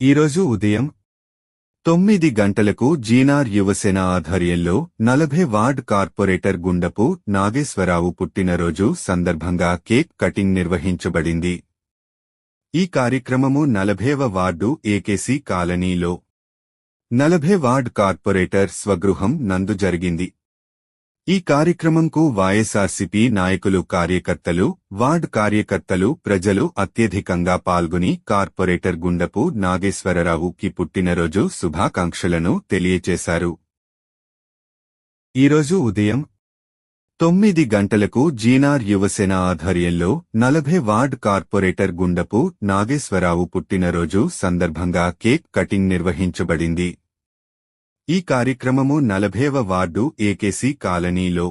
ఈరోజు ఉదయం తొమ్మిది గంటలకు జీనార్ యువసేన ఆధ్వర్యంలో నలభై వార్డ్ కార్పొరేటర్ గుండపు నాగేశ్వరరావు పుట్టినరోజు సందర్భంగా కేక్ కటింగ్ నిర్వహించబడింది. ఈ కార్యక్రమము నలభైవ వార్డు ఏకేసీ కాలనీలో నలభై వార్డ్ కార్పొరేటర్ స్వగృహం నందు జరిగింది. ఈ కార్యక్రమంకు వైఎస్ఆర్సీపీ నాయకులు కార్యకర్తలు వార్డ్ కార్యకర్తలు ప్రజలు అత్యధికంగా పాల్గొని కార్పొరేటర్ గుండపు నాగేశ్వరరావుకి పుట్టినరోజు శుభాకాంక్షలను తెలియచేశారు. ఈరోజు ఉదయం తొమ్మిది గంటలకు జీనార్ యువసేన ఆధ్వర్యంలో నలభై వార్డ్ కార్పొరేటర్ గుండపు నాగేశ్వరరావు పుట్టినరోజు సందర్భంగా కేక్ కటింగ్ నిర్వహించబడింది. ఈ కార్యక్రమము నలభైవ వార్డు ఏకేసీ కాలనీలో.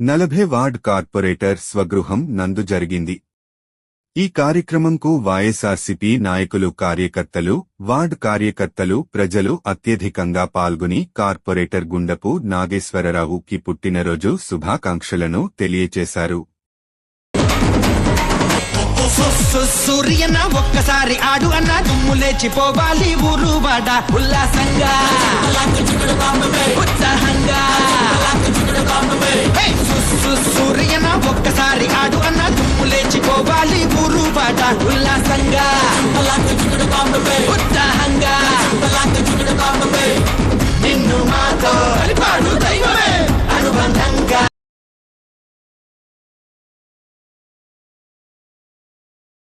నలభై వార్డ్ కార్పొరేటర్ స్వగృహం నందు జరిగింది. ఈ కార్యక్రమంకు వైఎస్ఆర్సీపీ నాయకులు కార్యకర్తలు వార్డ్ కార్యకర్తలు ప్రజలు అత్యధికంగా పాల్గొని కార్పొరేటర్ గుండపు నాగేశ్వరరావుకి పుట్టినరోజు శుభాకాంక్షలను తెలియచేశారు. సూర్యన ఒక్కసారి ఆడు అన్న దుమ్ము లేచిపోవాలి ఊరు వాడ ఉల్లాసంగా. ఉత్సాహంగా. సూర్యన ఒక్కసారి ఆడు అన్న దుమ్ము లేచిపోవాలి ఊరు వాడ ఉల్లాసంగా.